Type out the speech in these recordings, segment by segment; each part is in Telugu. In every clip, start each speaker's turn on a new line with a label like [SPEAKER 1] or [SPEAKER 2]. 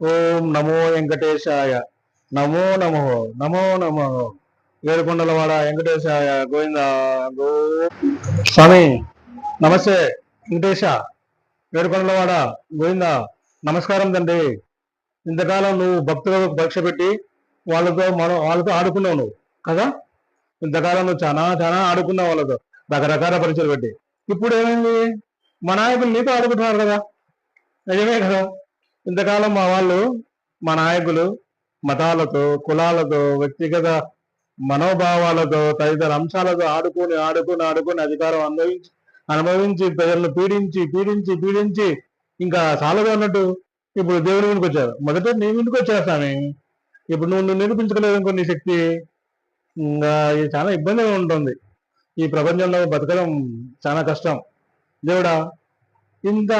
[SPEAKER 1] ఓం నమో వెంకటేశాయ. నమో నమో నమో నమో. ఏడుకొండలవాడ వెంకటేశాయ గోవింద గో స్వామి నమస్తే వెంకటేశ. ఏడుకొండలవాడ గోవింద నమస్కారం తండ్రి. ఇంతకాలం నువ్వు భక్తులకు పరీక్ష పెట్టి వాళ్ళతో మనం వాళ్ళతో ఆడుకున్నావు నువ్వు కదా? ఇంతకాలం నువ్వు చాలా చాలా ఆడుకున్నావు వాళ్ళతో రకరకాల పరీక్షలు పెట్టి. ఇప్పుడు ఏమైంది? మా నాయకులు నీతో ఆడుకుంటున్నారు కదా? నిజమే కదా? ఇంతకాలం మా వాళ్ళు మా నాయకులు మతాలతో కులాలతో వ్యక్తిగత మనోభావాలతో తదితర అంశాలతో ఆడుకొని ఆడుకొని ఆడుకొని అధికారం అనుభవించి అనుభవించి ప్రజలను పీడించి పీడించి పీడించి ఇంకా సాలగా ఉన్నట్టు ఇప్పుడు దేవుడి ఇంటికి వచ్చారు. మొదట నీ ఇంటికి వచ్చారు స్వామి. ఇప్పుడు నువ్వు నువ్వు నిరూపించుకోలేదు ఇంకో నీ శక్తి. ఇంకా ఇది చాలా ఇబ్బందిగా ఉంటుంది. ఈ ప్రపంచంలో బతకడం చాలా కష్టం. దేవుడా ఇంత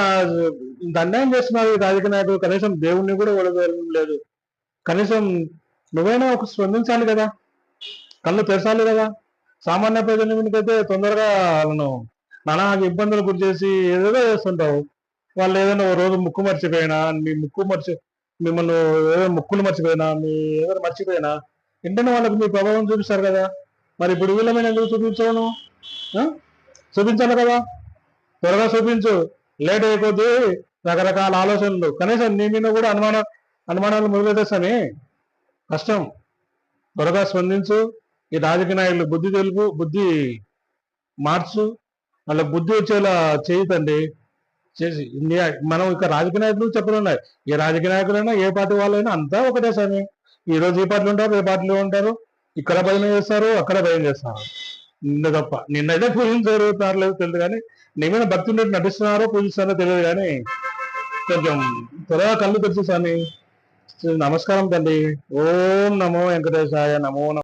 [SPEAKER 1] ఇంత అన్యాయం చేస్తున్నారు ఈ రాజకీయ నాయకులు? కనీసం దేవుణ్ణి కూడా ఓడగలం లేదు. కనీసం నువ్వైనా ఒక స్పందించాలి కదా. కళ్ళు తెరచాలి కదా. సామాన్య ప్రజల మీదకైతే తొందరగా వాళ్ళను నానా ఇబ్బందులు గురి చేసి ఏదేదో చేస్తుంటావు. వాళ్ళు ఏదైనా ఓ రోజు ముక్కు మర్చిపోయినా మీ ముక్కు మర్చి మిమ్మల్ని ఏదైనా ముక్కులు మర్చిపోయినా మీ ఏదైనా మర్చిపోయినా వెంటనే వాళ్ళకి మీ ప్రభావం చూపిస్తారు కదా. మరి ఇప్పుడు వీళ్ళమైన ఎందుకు చూపించవను? చూపించాలి కదా. త్వరగా చూపించు. లేట్ అయిపోద్ది రకరకాల ఆలోచనలు. కనీసం నీ మీద కూడా అనుమానం అనుమానాలు మొదలెట్టేస్తాని. కష్టం. త్వరగా స్పందించు. ఈ రాజకీయ నాయకులు బుద్ధి తెలుపు బుద్ధి మార్చు. మళ్ళీ బుద్ధి వచ్చేలా చేయుతండి చేసి ఇండియా మనం ఇక రాజకీయ నాయకులు చెప్పడం ఉన్నాయి ఏ రాజకీయ నాయకులైనా ఏ పార్టీ వాళ్ళైనా అంతా ఒకటే స్వామి ఈ రోజు ఈ పార్టీలు ఉంటారు ఏ పార్టీలో ఉంటారు? ఇక్కడ భయం చేస్తారు అక్కడ భయం చేస్తారు. నిన్న తప్ప నిన్నైతే పూజించారు లేదు తెలియదు కానీ నీ మీద భక్తి ఉన్నట్టు నటిస్తున్నారో పూజిస్తున్నారో తెలియదు కానీ కొంచెం త్వరగా కళ్ళు తెరిచి స్వామి నమస్కారం తండ్రి. ఓం నమో వెంకటేశాయ నమో నమో